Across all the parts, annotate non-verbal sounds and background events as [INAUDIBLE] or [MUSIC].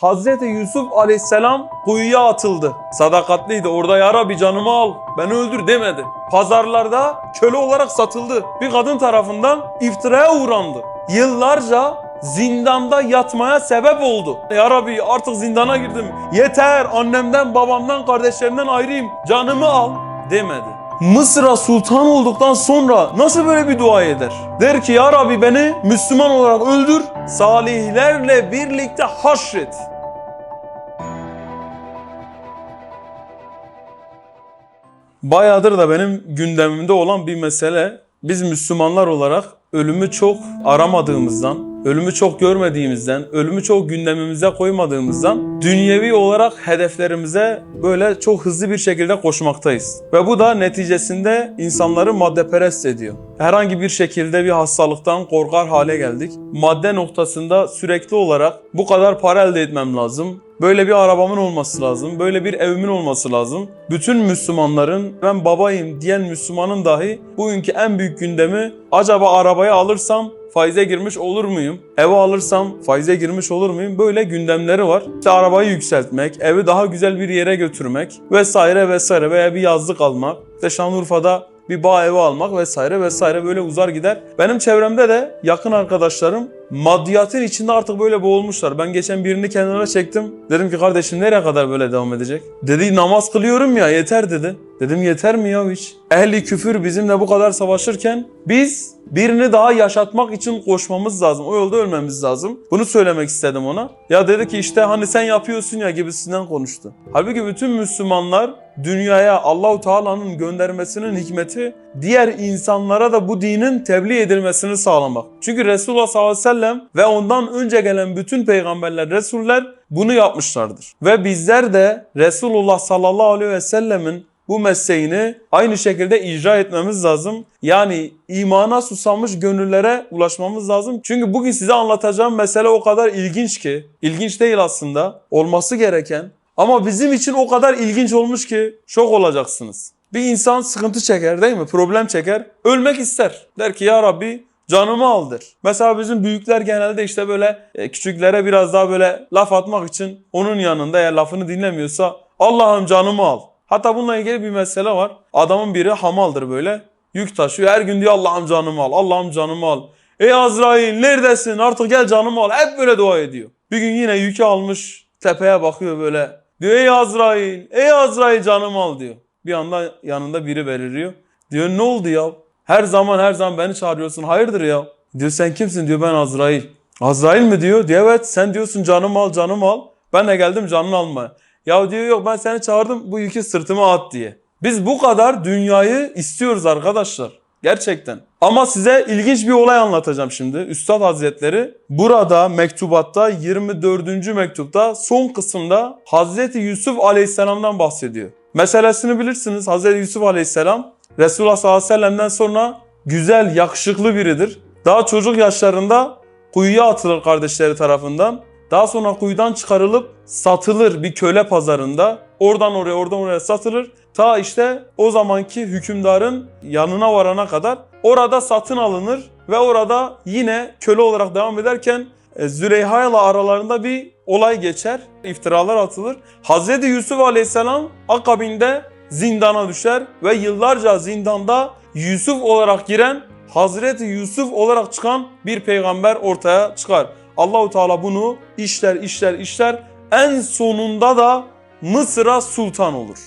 Hazreti Yusuf aleyhisselam kuyuya atıldı. Sadakatliydi. Orada ya Rabbi canımı al, beni öldür demedi. Pazarlarda köle olarak satıldı. Bir kadın tarafından iftiraya uğrandı. Yıllarca zindanda yatmaya sebep oldu. Ya Rabbi artık zindana girdim. Yeter annemden, babamdan, kardeşlerimden ayrıyım. Canımı al demedi. Mısır'a sultan olduktan sonra nasıl böyle bir dua eder? Der ki ya Rabbi beni Müslüman olarak öldür, salihlerle birlikte haşret. Bayağıdır da benim gündemimde olan bir mesele. Biz Müslümanlar olarak ölümü çok aramadığımızdan, ölümü çok görmediğimizden, ölümü çok gündemimize koymadığımızdan dünyevi olarak hedeflerimize böyle çok hızlı bir şekilde koşmaktayız. Ve bu da neticesinde insanları maddeperest ediyor. Herhangi bir şekilde bir hastalıktan korkar hale geldik. Madde noktasında sürekli olarak bu kadar para elde etmem lazım. Böyle bir arabamın olması lazım. Böyle bir evimin olması lazım. Bütün Müslümanların ben babayım diyen Müslümanın dahi bugünkü en büyük gündemi acaba arabayı alırsam faize girmiş olur muyum? Evi alırsam faize girmiş olur muyum? Böyle gündemleri var. İşte arabayı yükseltmek, evi daha güzel bir yere götürmek vesaire vesaire veya bir yazlık almak. İşte Şanlıurfa'da bir bağ evi almak vesaire vesaire böyle uzar gider. Benim çevremde de yakın arkadaşlarım maddiyatın içinde artık böyle boğulmuşlar. Ben geçen birini kenara çektim. Dedim ki kardeşim nereye kadar böyle devam edecek? Dedi namaz kılıyorum ya yeter dedi. Dedim yeter mi ya hiç? Ehli küfür bizimle bu kadar savaşırken biz birini daha yaşatmak için koşmamız lazım. O yolda ölmemiz lazım. Bunu söylemek istedim ona. Ya dedi ki işte hani sen yapıyorsun ya gibisinden konuştu. Halbuki bütün Müslümanlar dünyaya Allahu Teala'nın göndermesinin hikmeti diğer insanlara da bu dinin tebliğ edilmesini sağlamak. Çünkü Resulullah sallallahu aleyhi ve sellem ve ondan önce gelen bütün peygamberler, resuller bunu yapmışlardır. Ve bizler de Resulullah sallallahu aleyhi ve sellemin bu mesleğini aynı şekilde icra etmemiz lazım. Yani imana susamış gönüllere ulaşmamız lazım. Çünkü bugün size anlatacağım mesele o kadar ilginç ki, ilginç değil aslında, olması gereken ama bizim için o kadar ilginç olmuş ki şok olacaksınız. Bir insan sıkıntı çeker değil mi? Problem çeker. Ölmek ister. Der ki ya Rabbi canımı aldır. Mesela bizim büyükler genelde işte böyle e, küçüklere biraz daha böyle laf atmak için onun yanında eğer lafını dinlemiyorsa Allah'ım canımı al. Hatta bununla ilgili bir mesele var. Adamın biri hamaldır böyle. Yük taşıyor. Her gün diyor Allah'ım canımı al. Allah'ım canımı al. Ey Azrail neredesin? Artık gel canımı al. Hep böyle dua ediyor. Bir gün yine yükü almış. Tepeye bakıyor böyle. Diyor ey Azrail, ey Azrail canımı al diyor. Bir anda yanında biri beliriyor. Diyor ne oldu ya? Her zaman her zaman beni çağırıyorsun. Hayırdır ya? Diyor sen kimsin? Diyor ben Azrail. Azrail mi diyor? Diyor evet sen diyorsun canımı al canımı al. Ben de geldim canını almaya. Ya diyor yok ben seni çağırdım bu yükü sırtıma at diye. Biz bu kadar dünyayı istiyoruz arkadaşlar. Gerçekten. Ama size ilginç bir olay anlatacağım şimdi. Üstad Hazretleri burada mektubatta 24. mektupta son kısımda Hazreti Yusuf Aleyhisselam'dan bahsediyor. Meselesini bilirsiniz. Hazreti Yusuf Aleyhisselam Resulullah sallallahu aleyhi ve sellem'den sonra güzel, yakışıklı biridir. Daha çocuk yaşlarında kuyuya atılır kardeşleri tarafından. Daha sonra kuyudan çıkarılıp satılır bir köle pazarında. Oradan oraya oradan oraya satılır. Ta işte o zamanki hükümdarın yanına varana kadar orada satın alınır ve orada yine köle olarak devam ederken e, Züleyha ile aralarında bir olay geçer. İftiralar atılır. Hazreti Yusuf Aleyhisselam akabinde zindana düşer ve yıllarca zindanda Yusuf olarak giren Hazreti Yusuf olarak çıkan bir peygamber ortaya çıkar. Allahu Teala bunu işler işler işler en sonunda da Mısır'a sultan olur.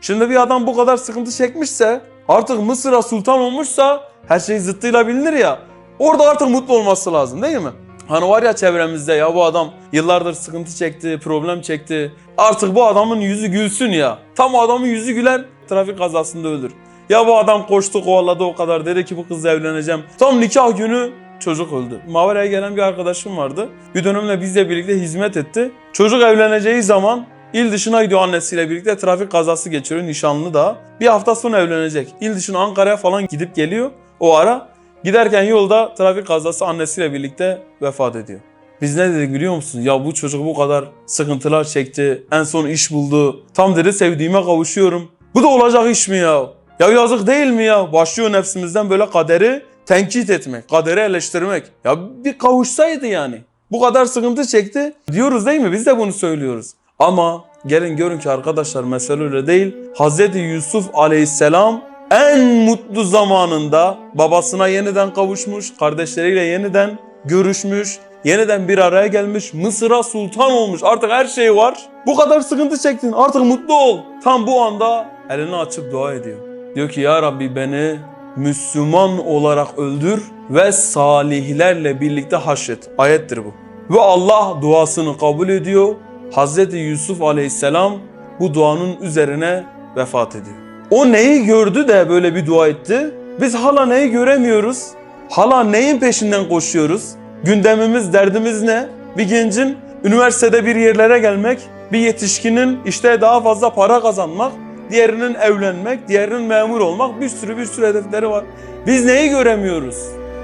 Şimdi bir adam bu kadar sıkıntı çekmişse artık Mısır'a sultan olmuşsa her şey zıttıyla bilinir ya. Orada artık mutlu olması lazım değil mi? Hani var ya çevremizde ya bu adam yıllardır sıkıntı çekti, problem çekti. Artık bu adamın yüzü gülsün ya. Tam adamın yüzü güler trafik kazasında ölür. Ya bu adam koştu kovaladı o kadar dedi ki bu kızla evleneceğim. Tam nikah günü çocuk öldü. Mavera'ya gelen bir arkadaşım vardı. Bir dönemle bizle birlikte hizmet etti. Çocuk evleneceği zaman il dışına gidiyor annesiyle birlikte trafik kazası geçiriyor nişanlı da. Bir hafta sonra evlenecek. İl dışına Ankara'ya falan gidip geliyor o ara. Giderken yolda trafik kazası annesiyle birlikte vefat ediyor. Biz ne dedik biliyor musun? Ya bu çocuk bu kadar sıkıntılar çekti. En son iş buldu. Tam dedi sevdiğime kavuşuyorum. Bu da olacak iş mi ya? Ya yazık değil mi ya? Başlıyor nefsimizden böyle kaderi tenkit etmek, kaderi eleştirmek. Ya bir kavuşsaydı yani. Bu kadar sıkıntı çekti. Diyoruz değil mi? Biz de bunu söylüyoruz. Ama gelin görün ki arkadaşlar mesele öyle değil. Hz. Yusuf aleyhisselam en mutlu zamanında babasına yeniden kavuşmuş, kardeşleriyle yeniden görüşmüş, yeniden bir araya gelmiş, Mısır'a sultan olmuş. Artık her şey var. Bu kadar sıkıntı çektin. Artık mutlu ol. Tam bu anda elini açıp dua ediyor. Diyor ki ya Rabbi beni Müslüman olarak öldür ve salihlerle birlikte haşret. Ayettir bu. Ve Allah duasını kabul ediyor. Hazreti Yusuf aleyhisselam bu duanın üzerine vefat ediyor. O neyi gördü de böyle bir dua etti? Biz hala neyi göremiyoruz? Hala neyin peşinden koşuyoruz? Gündemimiz, derdimiz ne? Bir gencin üniversitede bir yerlere gelmek, bir yetişkinin işte daha fazla para kazanmak, diğerinin evlenmek, diğerinin memur olmak bir sürü bir sürü hedefleri var. Biz neyi göremiyoruz?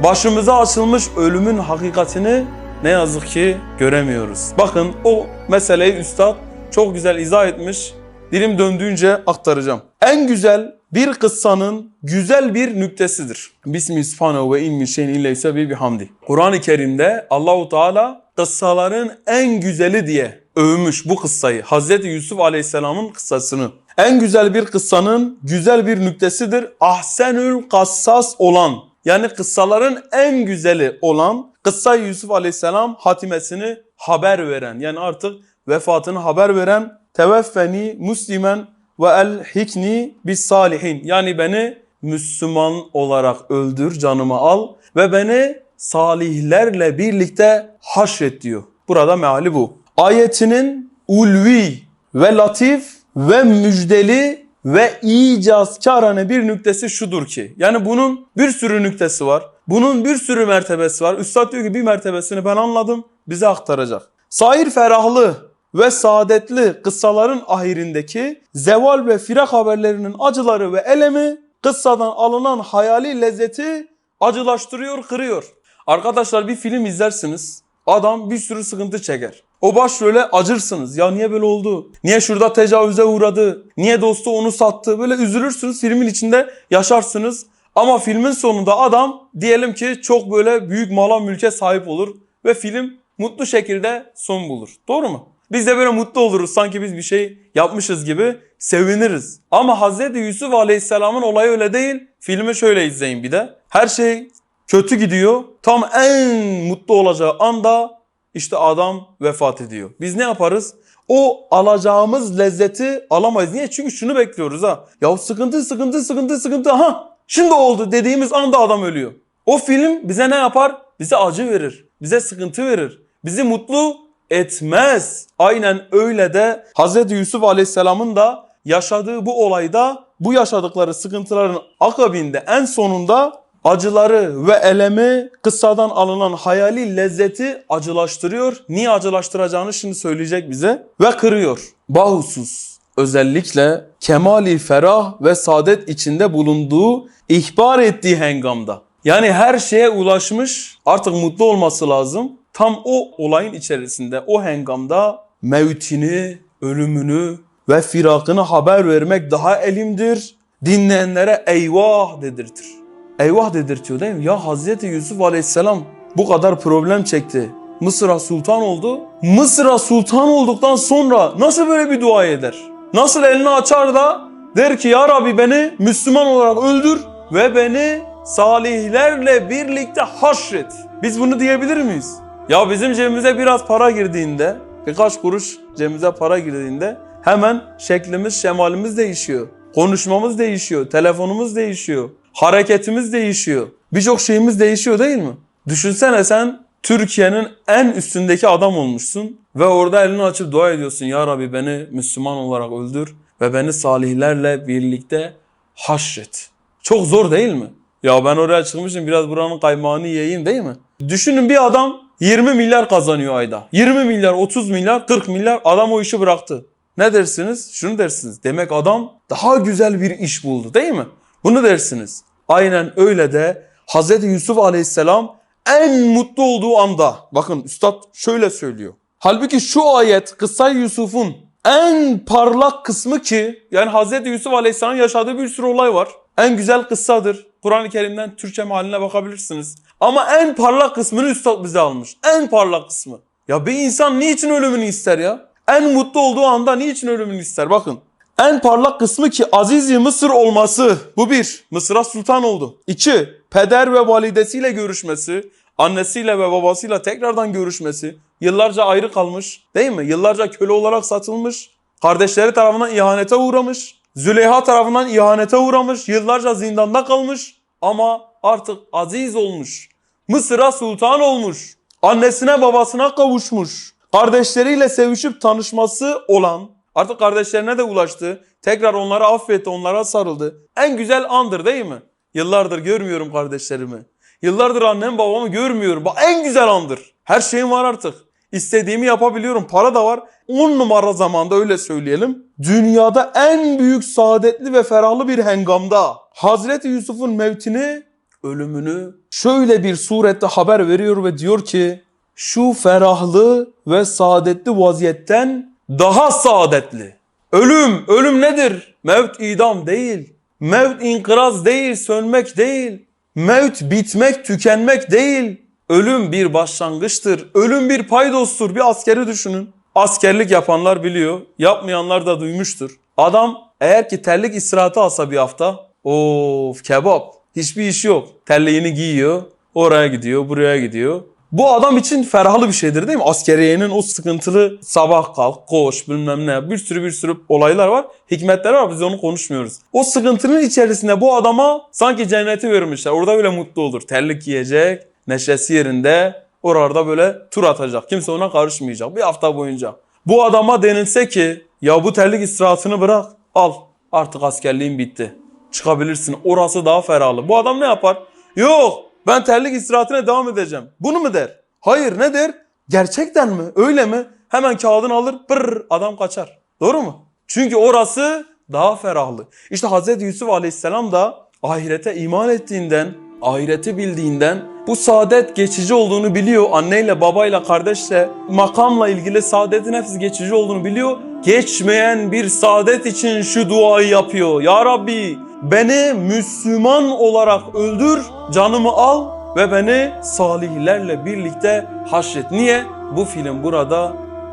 Başımıza açılmış ölümün hakikatini ne yazık ki göremiyoruz. Bakın o meseleyi üstad çok güzel izah etmiş. Dilim döndüğünce aktaracağım. En güzel bir kıssanın güzel bir nüktesidir. Bismi ve ilmi şeyin illeyse bi bihamdi. Kur'an-ı Kerim'de Allahu Teala kıssaların en güzeli diye övmüş bu kıssayı. Hazreti Yusuf Aleyhisselam'ın kıssasını. En güzel bir kıssanın güzel bir nüktesidir. Ahsenül kassas olan yani kıssaların en güzeli olan kıssa Yusuf Aleyhisselam hatimesini haber veren yani artık vefatını haber veren teveffeni muslimen ve el hikni bis salihin yani beni Müslüman olarak öldür canımı al ve beni salihlerle birlikte haşret diyor. Burada meali bu. Ayetinin ulvi ve latif ve müjdeli ve icazkarane bir nüktesi şudur ki. Yani bunun bir sürü nüktesi var. Bunun bir sürü mertebesi var. Üstad diyor ki bir mertebesini ben anladım bize aktaracak. Sair ferahlı ve saadetli kıssaların ahirindeki zeval ve firak haberlerinin acıları ve elemi kıssadan alınan hayali lezzeti acılaştırıyor, kırıyor. Arkadaşlar bir film izlersiniz. Adam bir sürü sıkıntı çeker. O başrole acırsınız. Ya niye böyle oldu? Niye şurada tecavüze uğradı? Niye dostu onu sattı? Böyle üzülürsünüz. Filmin içinde yaşarsınız. Ama filmin sonunda adam diyelim ki çok böyle büyük mala mülke sahip olur ve film mutlu şekilde son bulur. Doğru mu? Biz de böyle mutlu oluruz. Sanki biz bir şey yapmışız gibi seviniriz. Ama Hazreti Yusuf Aleyhisselam'ın olayı öyle değil. Filmi şöyle izleyin bir de. Her şey kötü gidiyor. Tam en mutlu olacağı anda işte adam vefat ediyor. Biz ne yaparız? O alacağımız lezzeti alamayız. Niye? Çünkü şunu bekliyoruz ha. Ya sıkıntı sıkıntı sıkıntı sıkıntı. Ha şimdi oldu dediğimiz anda adam ölüyor. O film bize ne yapar? Bize acı verir. Bize sıkıntı verir. Bizi mutlu etmez. Aynen öyle de Hz. Yusuf Aleyhisselam'ın da yaşadığı bu olayda bu yaşadıkları sıkıntıların akabinde en sonunda acıları ve elemi kıssadan alınan hayali lezzeti acılaştırıyor. Niye acılaştıracağını şimdi söyleyecek bize ve kırıyor. Bahusuz özellikle kemali ferah ve saadet içinde bulunduğu ihbar ettiği hengamda. Yani her şeye ulaşmış artık mutlu olması lazım. Tam o olayın içerisinde o hengamda mevtini, ölümünü ve firakını haber vermek daha elimdir. Dinleyenlere eyvah dedirtir. Eyvah dedirtiyor değil mi? Ya Hazreti Yusuf Aleyhisselam bu kadar problem çekti. Mısır'a sultan oldu. Mısır'a sultan olduktan sonra nasıl böyle bir dua eder? Nasıl elini açar da der ki ya Rabbi beni Müslüman olarak öldür ve beni salihlerle birlikte haşret. Biz bunu diyebilir miyiz? Ya bizim cebimize biraz para girdiğinde, birkaç kuruş cebimize para girdiğinde hemen şeklimiz, şemalimiz değişiyor. Konuşmamız değişiyor, telefonumuz değişiyor, hareketimiz değişiyor. Birçok şeyimiz değişiyor değil mi? Düşünsene sen Türkiye'nin en üstündeki adam olmuşsun ve orada elini açıp dua ediyorsun. Ya Rabbi beni Müslüman olarak öldür ve beni salihlerle birlikte haşret. Çok zor değil mi? Ya ben oraya çıkmışım biraz buranın kaymağını yiyeyim değil mi? Düşünün bir adam 20 milyar kazanıyor ayda. 20 milyar, 30 milyar, 40 milyar adam o işi bıraktı. Ne dersiniz? Şunu dersiniz. Demek adam daha güzel bir iş buldu değil mi? Bunu dersiniz. Aynen öyle de Hz. Yusuf Aleyhisselam en mutlu olduğu anda bakın üstad şöyle söylüyor. Halbuki şu ayet kıssa Yusuf'un en parlak kısmı ki yani Hz. Yusuf Aleyhisselam'ın yaşadığı bir sürü olay var. En güzel kıssadır. Kur'an-ı Kerim'den Türkçe mealine bakabilirsiniz. Ama en parlak kısmını üstad bize almış. En parlak kısmı. Ya bir insan niçin ölümünü ister ya? En mutlu olduğu anda niçin ölümünü ister? Bakın. En parlak kısmı ki Azizi Mısır olması. Bu bir. Mısır'a sultan oldu. İki. Peder ve validesiyle görüşmesi. Annesiyle ve babasıyla tekrardan görüşmesi. Yıllarca ayrı kalmış. Değil mi? Yıllarca köle olarak satılmış. Kardeşleri tarafından ihanete uğramış. Züleyha tarafından ihanete uğramış. Yıllarca zindanda kalmış. Ama artık aziz olmuş. Mısır'a sultan olmuş. Annesine babasına kavuşmuş. Kardeşleriyle sevişip tanışması olan artık kardeşlerine de ulaştı. Tekrar onları affetti, onlara sarıldı. En güzel andır değil mi? Yıllardır görmüyorum kardeşlerimi. Yıllardır annem babamı görmüyorum. Bak en güzel andır. Her şeyim var artık. İstediğimi yapabiliyorum. Para da var. 10 numara zamanda öyle söyleyelim. Dünyada en büyük saadetli ve ferahlı bir hengamda Hazreti Yusuf'un mevtini, ölümünü şöyle bir surette haber veriyor ve diyor ki şu ferahlı ve saadetli vaziyetten daha saadetli. Ölüm, ölüm nedir? Mevt idam değil. Mevt inkıraz değil, sönmek değil. Mevt bitmek, tükenmek değil. Ölüm bir başlangıçtır. Ölüm bir paydostur. Bir askeri düşünün. Askerlik yapanlar biliyor. Yapmayanlar da duymuştur. Adam eğer ki terlik istirahatı alsa bir hafta of kebap. Hiçbir iş yok. Terliğini giyiyor. Oraya gidiyor, buraya gidiyor. Bu adam için ferahlı bir şeydir değil mi? Askeriyenin o sıkıntılı sabah kalk, koş bilmem ne bir sürü bir sürü olaylar var. Hikmetler var biz onu konuşmuyoruz. O sıkıntının içerisinde bu adama sanki cenneti vermişler. Orada bile mutlu olur. Terlik giyecek, neşesi yerinde. Orada böyle tur atacak. Kimse ona karışmayacak bir hafta boyunca. Bu adama denilse ki ya bu terlik istirahatını bırak al artık askerliğin bitti. Çıkabilirsin orası daha ferahlı. Bu adam ne yapar? Yok ben terlik istirahatine devam edeceğim. Bunu mu der? Hayır ne der? Gerçekten mi? Öyle mi? Hemen kağıdını alır pırr adam kaçar. Doğru mu? Çünkü orası daha ferahlı. İşte Hz. Yusuf Aleyhisselam da ahirete iman ettiğinden, ahireti bildiğinden bu saadet geçici olduğunu biliyor. Anneyle, babayla, kardeşle, makamla ilgili saadetin hepsi geçici olduğunu biliyor. Geçmeyen bir saadet için şu duayı yapıyor. Ya Rabbi beni Müslüman olarak öldür, canımı al ve beni salihlerle birlikte haşret. Niye? Bu film burada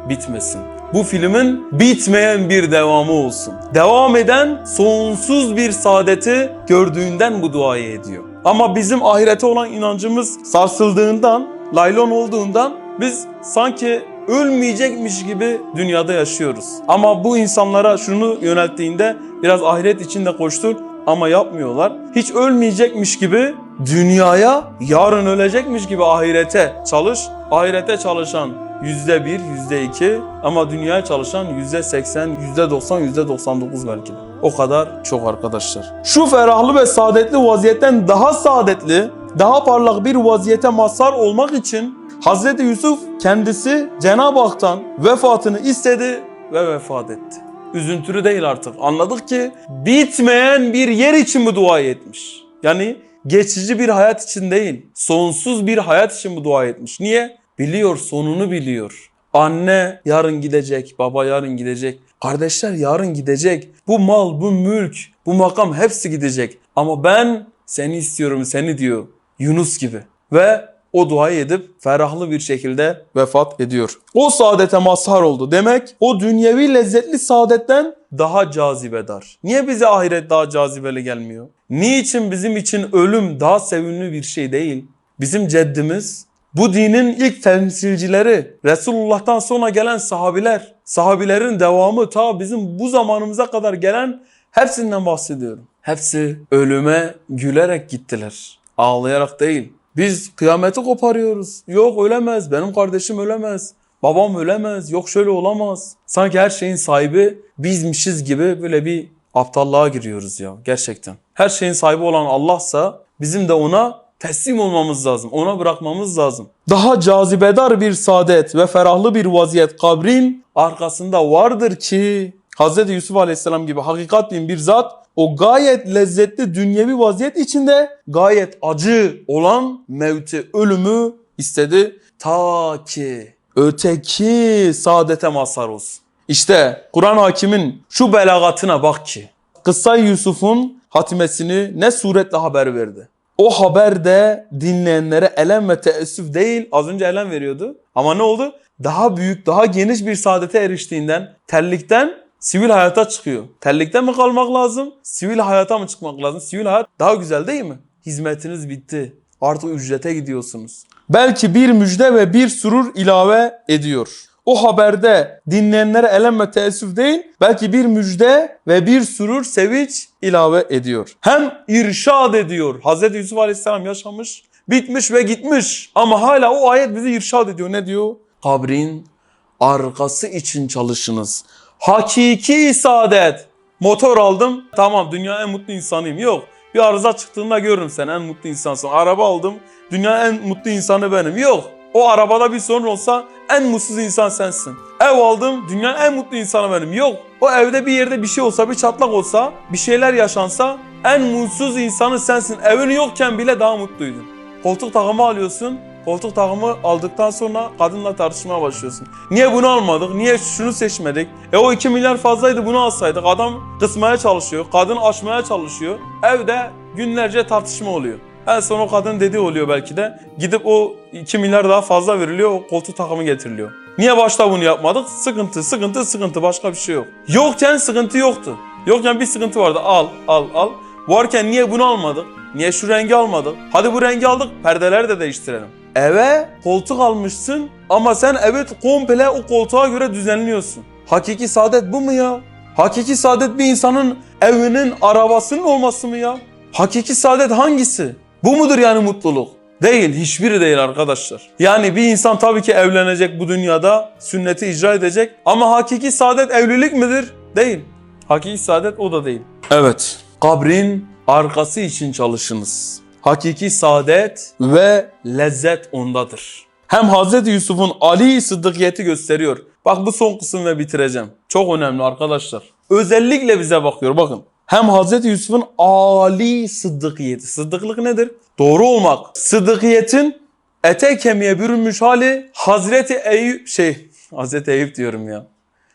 bitmesin. Bu filmin bitmeyen bir devamı olsun. Devam eden sonsuz bir saadeti gördüğünden bu duayı ediyor. Ama bizim ahirete olan inancımız sarsıldığından, laylon olduğundan biz sanki ölmeyecekmiş gibi dünyada yaşıyoruz. Ama bu insanlara şunu yönelttiğinde biraz ahiret içinde koştur ama yapmıyorlar. Hiç ölmeyecekmiş gibi dünyaya, yarın ölecekmiş gibi ahirete çalış. Ahirete çalışan yüzde bir, yüzde iki ama dünyaya çalışan yüzde seksen, yüzde doksan, yüzde doksan dokuz belki de. O kadar çok arkadaşlar. Şu ferahlı ve saadetli vaziyetten daha saadetli, daha parlak bir vaziyete mazhar olmak için Hazreti Yusuf kendisi Cenab-ı Hak'tan vefatını istedi ve vefat etti. Üzüntülü değil artık. Anladık ki bitmeyen bir yer için bu dua etmiş. Yani geçici bir hayat için değil, sonsuz bir hayat için bu dua etmiş. Niye? Biliyor, sonunu biliyor. Anne yarın gidecek, baba yarın gidecek, kardeşler yarın gidecek. Bu mal, bu mülk, bu makam hepsi gidecek. Ama ben seni istiyorum, seni diyor. Yunus gibi. Ve o duayı edip ferahlı bir şekilde vefat ediyor. O saadete mazhar oldu. Demek o dünyevi lezzetli saadetten daha cazibedar. Niye bize ahiret daha cazibeli gelmiyor? Niçin bizim için ölüm daha sevimli bir şey değil? Bizim ceddimiz bu dinin ilk temsilcileri, Resulullah'tan sonra gelen sahabiler, sahabilerin devamı ta bizim bu zamanımıza kadar gelen hepsinden bahsediyorum. Hepsi ölüme gülerek gittiler. Ağlayarak değil. Biz kıyameti koparıyoruz. Yok ölemez, benim kardeşim ölemez. Babam ölemez, yok şöyle olamaz. Sanki her şeyin sahibi bizmişiz gibi böyle bir aptallığa giriyoruz ya gerçekten. Her şeyin sahibi olan Allah'sa bizim de ona teslim olmamız lazım. Ona bırakmamız lazım. Daha cazibedar bir saadet ve ferahlı bir vaziyet kabrin arkasında vardır ki Hz. Yusuf Aleyhisselam gibi hakikat bin bir zat o gayet lezzetli dünyevi vaziyet içinde gayet acı olan mevti, ölümü istedi. Ta ki öteki saadete mazhar olsun. İşte Kur'an hakimin şu belagatına bak ki. Kıssa Yusuf'un hatimesini ne suretle haber verdi. O haber de dinleyenlere elem ve teessüf değil az önce elem veriyordu. Ama ne oldu? Daha büyük, daha geniş bir saadete eriştiğinden, terlikten sivil hayata çıkıyor. Terlikten mi kalmak lazım? Sivil hayata mı çıkmak lazım? Sivil hayat daha güzel değil mi? Hizmetiniz bitti. Artık ücrete gidiyorsunuz. Belki bir müjde ve bir surur ilave ediyor. O haberde dinleyenlere elem ve teessüf değil, belki bir müjde ve bir surur, sevinç ilave ediyor. Hem irşad ediyor. Hz. Yusuf Aleyhisselam yaşamış, bitmiş ve gitmiş. Ama hala o ayet bizi irşad ediyor. Ne diyor? Kabrin arkası için çalışınız. Hakiki saadet. Motor aldım. Tamam dünya en mutlu insanıyım. Yok. Bir arıza çıktığında görürüm sen en mutlu insansın. Araba aldım. Dünya en mutlu insanı benim. Yok. O arabada bir sorun olsa en mutsuz insan sensin. Ev aldım. Dünyanın en mutlu insanı benim. Yok. O evde bir yerde bir şey olsa, bir çatlak olsa, bir şeyler yaşansa en mutsuz insanı sensin. Evin yokken bile daha mutluydun. Koltuk takımı alıyorsun. Koltuk takımı aldıktan sonra kadınla tartışmaya başlıyorsun. Niye bunu almadık? Niye şunu seçmedik? E o 2 milyar fazlaydı bunu alsaydık. Adam kısmaya çalışıyor. Kadın aşmaya çalışıyor. Evde günlerce tartışma oluyor. En son o kadın dediği oluyor belki de. Gidip o 2 milyar daha fazla veriliyor. O koltuk takımı getiriliyor. Niye başta bunu yapmadık? Sıkıntı, sıkıntı, sıkıntı. Başka bir şey yok. Yokken sıkıntı yoktu. Yokken bir sıkıntı vardı. Al, al, al. Varken niye bunu almadık? Niye şu rengi almadık? Hadi bu rengi aldık. Perdeleri de değiştirelim. Eve koltuk almışsın ama sen evi komple o koltuğa göre düzenliyorsun. Hakiki saadet bu mu ya? Hakiki saadet bir insanın evinin, arabasının olması mı ya? Hakiki saadet hangisi? Bu mudur yani mutluluk? Değil, hiçbiri değil arkadaşlar. Yani bir insan tabii ki evlenecek bu dünyada, sünneti icra edecek ama hakiki saadet evlilik midir? Değil. Hakiki saadet o da değil. Evet, kabrin arkası için çalışınız. Hakiki saadet ve lezzet ondadır. Hem Hz. Yusuf'un Ali sıddıkiyeti gösteriyor. Bak bu son kısım ve bitireceğim. Çok önemli arkadaşlar. Özellikle bize bakıyor bakın. Hem Hz. Yusuf'un Ali sıddıkiyeti. Sıddıklık nedir? Doğru olmak. Sıddıkiyetin ete kemiğe bürünmüş hali Hazreti Eyüp şey [LAUGHS] Hazreti Eyüp diyorum ya.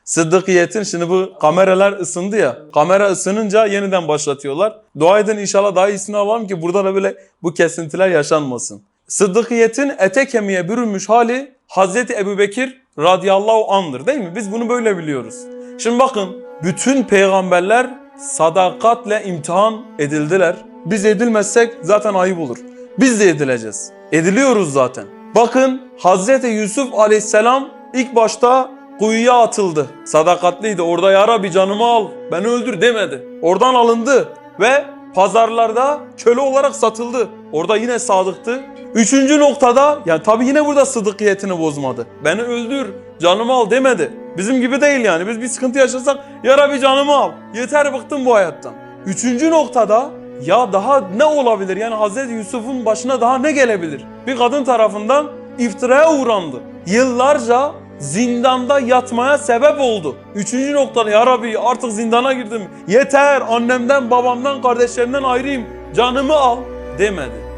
Sıddıkiyetin şimdi bu kameralar ısındı ya. Kamera ısınınca yeniden başlatıyorlar. Dua edin inşallah daha iyisini alalım ki burada da böyle bu kesintiler yaşanmasın. Sıddıkiyetin ete kemiğe bürünmüş hali Hazreti Ebubekir radıyallahu andır değil mi? Biz bunu böyle biliyoruz. Şimdi bakın bütün peygamberler sadakatle imtihan edildiler. Biz edilmezsek zaten ayıp olur. Biz de edileceğiz. Ediliyoruz zaten. Bakın Hazreti Yusuf aleyhisselam ilk başta kuyuya atıldı. Sadakatliydi. Orada ya Rabbi canımı al, beni öldür demedi. Oradan alındı ve pazarlarda köle olarak satıldı. Orada yine sadıktı. Üçüncü noktada yani tabi yine burada sıdıkiyetini bozmadı. Beni öldür, canımı al demedi. Bizim gibi değil yani. Biz bir sıkıntı yaşasak ya Rabbi canımı al. Yeter bıktım bu hayattan. Üçüncü noktada ya daha ne olabilir? Yani Hazreti Yusuf'un başına daha ne gelebilir? Bir kadın tarafından iftiraya uğrandı. Yıllarca zindanda yatmaya sebep oldu. Üçüncü noktada ya Rabbi artık zindana girdim. Yeter annemden babamdan kardeşlerimden ayrıyım. Canımı al demedi.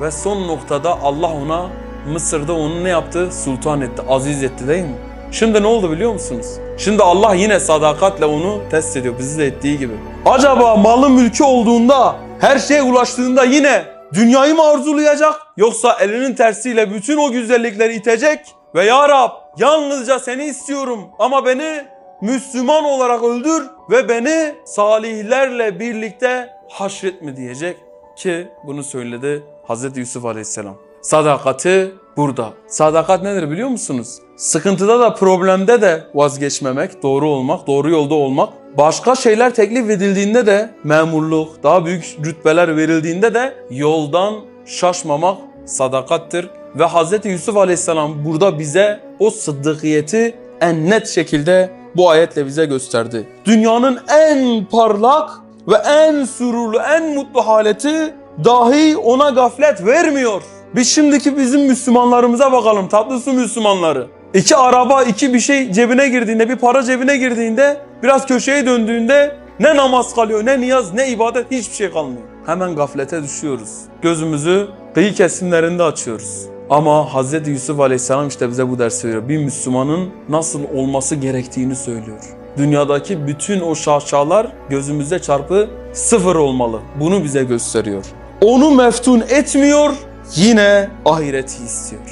Ve son noktada Allah ona Mısır'da onu ne yaptı? Sultan etti, aziz etti değil mi? Şimdi ne oldu biliyor musunuz? Şimdi Allah yine sadakatle onu test ediyor bizi de ettiği gibi. Acaba malı mülkü olduğunda, her şeye ulaştığında yine dünyayı mı arzulayacak? Yoksa elinin tersiyle bütün o güzellikleri itecek ve Ya Rab yalnızca seni istiyorum ama beni Müslüman olarak öldür ve beni salihlerle birlikte haşret mi diyecek ki bunu söyledi Hazreti Yusuf Aleyhisselam. Sadakati burada. Sadakat nedir biliyor musunuz? Sıkıntıda da problemde de vazgeçmemek, doğru olmak, doğru yolda olmak. Başka şeyler teklif edildiğinde de memurluk, daha büyük rütbeler verildiğinde de yoldan şaşmamak sadakattır. Ve Hz. Yusuf Aleyhisselam burada bize o sıddıkiyeti en net şekilde bu ayetle bize gösterdi. Dünyanın en parlak ve en sururlu, en mutlu haleti dahi ona gaflet vermiyor. Biz şimdiki bizim Müslümanlarımıza bakalım, tatlı su Müslümanları. İki araba, iki bir şey cebine girdiğinde, bir para cebine girdiğinde, biraz köşeye döndüğünde ne namaz kalıyor, ne niyaz, ne ibadet, hiçbir şey kalmıyor. Hemen gaflete düşüyoruz. Gözümüzü kıyı kesimlerinde açıyoruz. Ama Hz. Yusuf Aleyhisselam işte bize bu dersi veriyor. Bir Müslümanın nasıl olması gerektiğini söylüyor. Dünyadaki bütün o şaşalar gözümüzde çarpı sıfır olmalı. Bunu bize gösteriyor. onu meftun etmiyor, yine ahireti istiyor.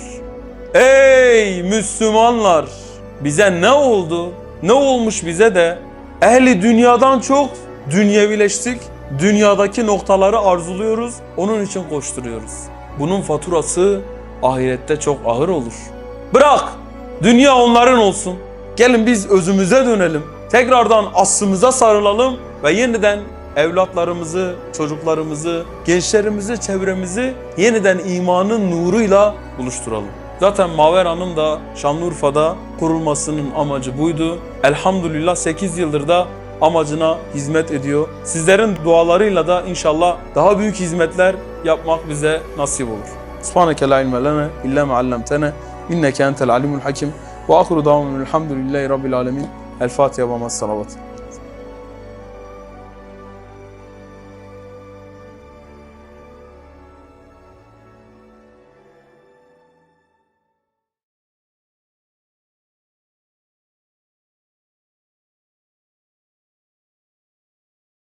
Ey Müslümanlar! Bize ne oldu? Ne olmuş bize de? Ehli dünyadan çok dünyevileştik. Dünyadaki noktaları arzuluyoruz. Onun için koşturuyoruz. Bunun faturası ahirette çok ağır olur. Bırak! Dünya onların olsun. Gelin biz özümüze dönelim. Tekrardan aslımıza sarılalım ve yeniden evlatlarımızı, çocuklarımızı, gençlerimizi, çevremizi yeniden imanın nuruyla buluşturalım. Zaten Maver Hanım da Şanlıurfa'da kurulmasının amacı buydu. Elhamdülillah 8 yıldır da amacına hizmet ediyor. Sizlerin dualarıyla da inşallah daha büyük hizmetler yapmak bize nasip olur. Subhaneke la ilme lena illa ma allamtena inneke entel alimul hakim ve ahiru davamın elhamdülillahi rabbil alemin. El Fatiha ve salavat.